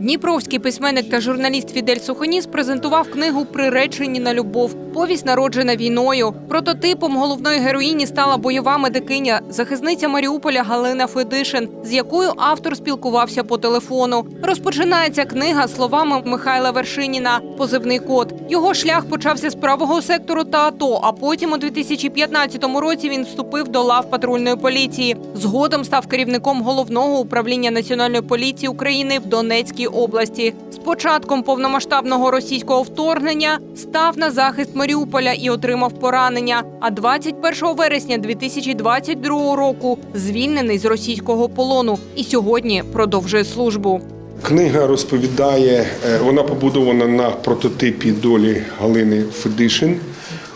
Дніпровський письменник та журналіст Фідель Сухоніс презентував книгу Приречені на любов. Повість народжена війною. Прототипом головної героїні стала бойова медикиня, захисниця Маріуполя Галина Федишин, з якою автор спілкувався по телефону. Розпочинається книга словами Михайла Вершиніна. Позивний код. Його шлях почався з правого сектору та АТО. А потім у 2015 році він вступив до лав патрульної поліції. Згодом став керівником головного управління національної поліції України в Донецькій області. З початком повномасштабного російського вторгнення став на захист Маріуполя і отримав поранення. А 21 вересня 2022 року звільнений з російського полону і сьогодні продовжує службу. Книга розповідає, е, вона побудована на прототипі долі Галини Федишин,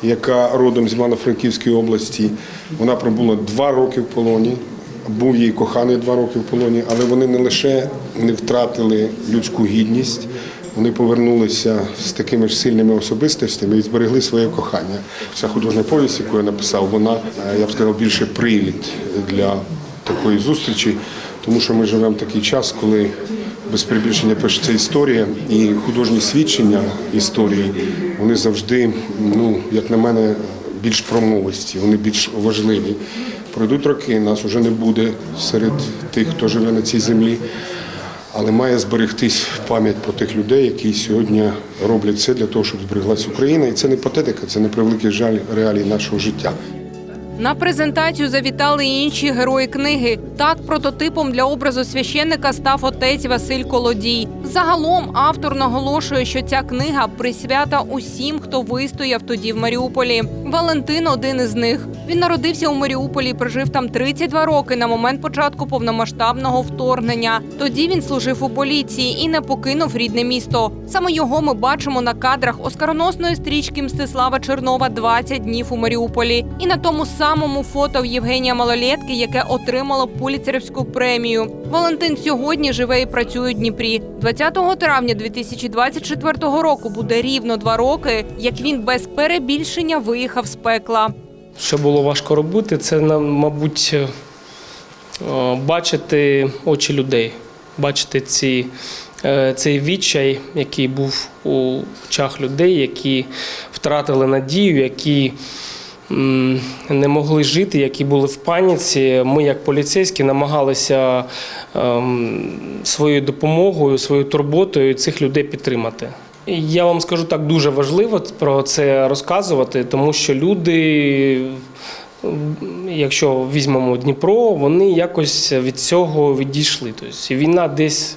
яка родом з Івано-Франківської області. Вона пробула два роки в полоні, був її коханий два роки в полоні, але вони не лише не втратили людську гідність, вони повернулися з такими ж сильними особистостями і зберегли своє кохання. Ця художня повість, яку я написав, вона, е, я б сказав, більше привід для такої зустрічі, тому що ми живемо в такий час, коли без перебільшення пишеться історія і художні свідчення історії, вони завжди, ну як на мене, більш промовисті, вони більш важливі. Пройдуть роки, нас вже не буде серед тих, хто живе на цій землі. Але має зберегтись пам'ять про тих людей, які сьогодні роблять все для того, щоб збереглась Україна. І це не патетика, це не превеликий жаль реалій нашого життя. На презентацію завітали інші герої книги. Так, прототипом для образу священника став отець Василь Колодій. Загалом автор наголошує, що ця книга присвята усім, хто вистояв тоді в Маріуполі. Валентин один із них. Він народився у Маріуполі, прожив там 32 роки на момент початку повномасштабного вторгнення. Тоді він служив у поліції і не покинув рідне місто. Саме його ми бачимо на кадрах оскароносної стрічки Мстислава Чернова «20 днів у Маріуполі. І на тому самому фото в Євгенія Малолетки, яке отримало Пуліцерівську премію. Валентин сьогодні живе і працює у Дніпрі. 20 травня 2024 року буде рівно два роки, як він без перебільшення виїхав з пекла. Що було важко робити, це мабуть, е, бачити очі людей, бачити ці, е, цей відчай, який був у очах людей, які втратили надію, які не могли жити, які були в паніці. Ми, як поліцейські, намагалися ем, своєю допомогою, своєю турботою цих людей підтримати. Я вам скажу так, дуже важливо про це розказувати, тому що люди, якщо візьмемо Дніпро, вони якось від цього відійшли. Тобто війна десь.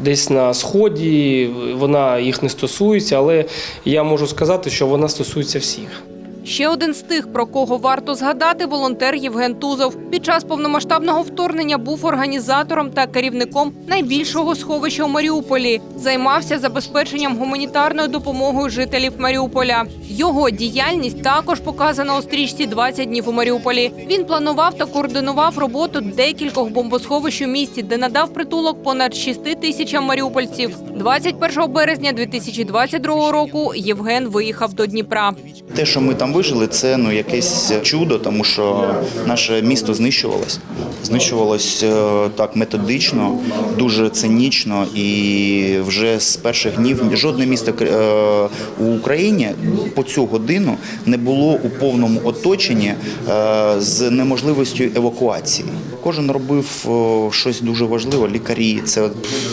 Десь на сході вона їх не стосується, але я можу сказати, що вона стосується всіх. Ще один з тих, про кого варто згадати, волонтер Євген Тузов. Під час повномасштабного вторгнення був організатором та керівником найбільшого сховища у Маріуполі. Займався забезпеченням гуманітарною допомогою жителів Маріуполя. Його діяльність також показана у стрічці «20 днів у Маріуполі. Він планував та координував роботу декількох бомбосховищ у місті, де надав притулок понад 6 тисячам маріупольців. 21 березня 2022 року Євген виїхав до Дніпра. Те, що ми там вижили, це ну якесь чудо, тому що наше місто знищувалось. Знищувалось е, так методично, дуже цинічно, і вже з перших днів жодне місто е, у Україні по цю годину не було у повному оточенні е, з неможливістю евакуації. Кожен робив щось дуже важливе. Лікарі, це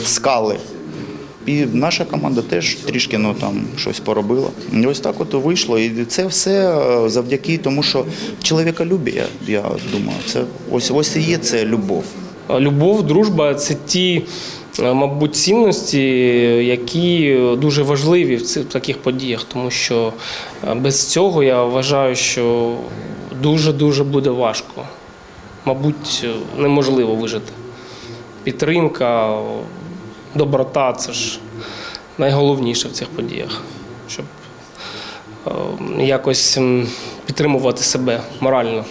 скали. І наша команда теж трішки ну, там, щось поробила. І ось так от вийшло. І це все е, завдяки тому, що чоловіколюбі, я, я думаю, це ось ось і є це любов. Любов, дружба це ті, е, мабуть, цінності, які дуже важливі в цих таких подіях, тому що е, без цього я вважаю, що дуже-дуже буде важко. Мабуть, неможливо вижити. Підтримка, доброта це ж найголовніше в цих подіях, щоб е, якось підтримувати себе морально.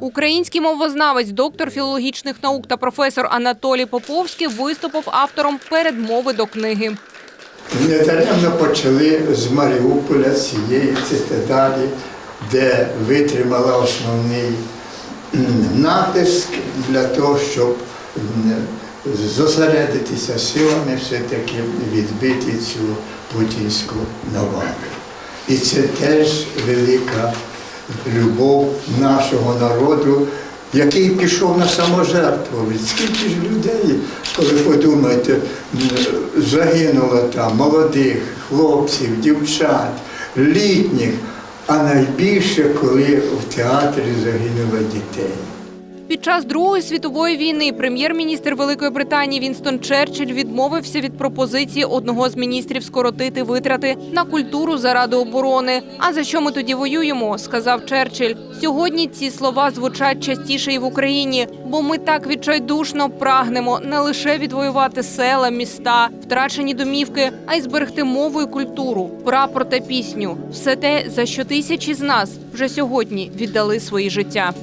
Український мовознавець, доктор філологічних наук та професор Анатолій Поповський виступив автором передмови до книги. Недаремно почали з Маріуполя, з цієї цитадалі, де витримала основний натиск для того, щоб зосередитися силами все-таки відбити цю путінську навалу. І це теж велика любов нашого народу, який пішов на саможертву. Скільки ж людей, коли подумаєте, загинуло там молодих хлопців, дівчат, літніх, а найбільше, коли в театрі загинуло дітей. Під час Другої світової війни прем'єр-міністр Великої Британії Вінстон Черчилль відмовився від пропозиції одного з міністрів скоротити витрати на культуру заради оборони. А за що ми тоді воюємо? сказав Черчилль. Сьогодні ці слова звучать частіше і в Україні, бо ми так відчайдушно прагнемо не лише відвоювати села, міста, втрачені домівки, а й зберегти мову і культуру, прапор та пісню все те, за що тисячі з нас вже сьогодні віддали свої життя.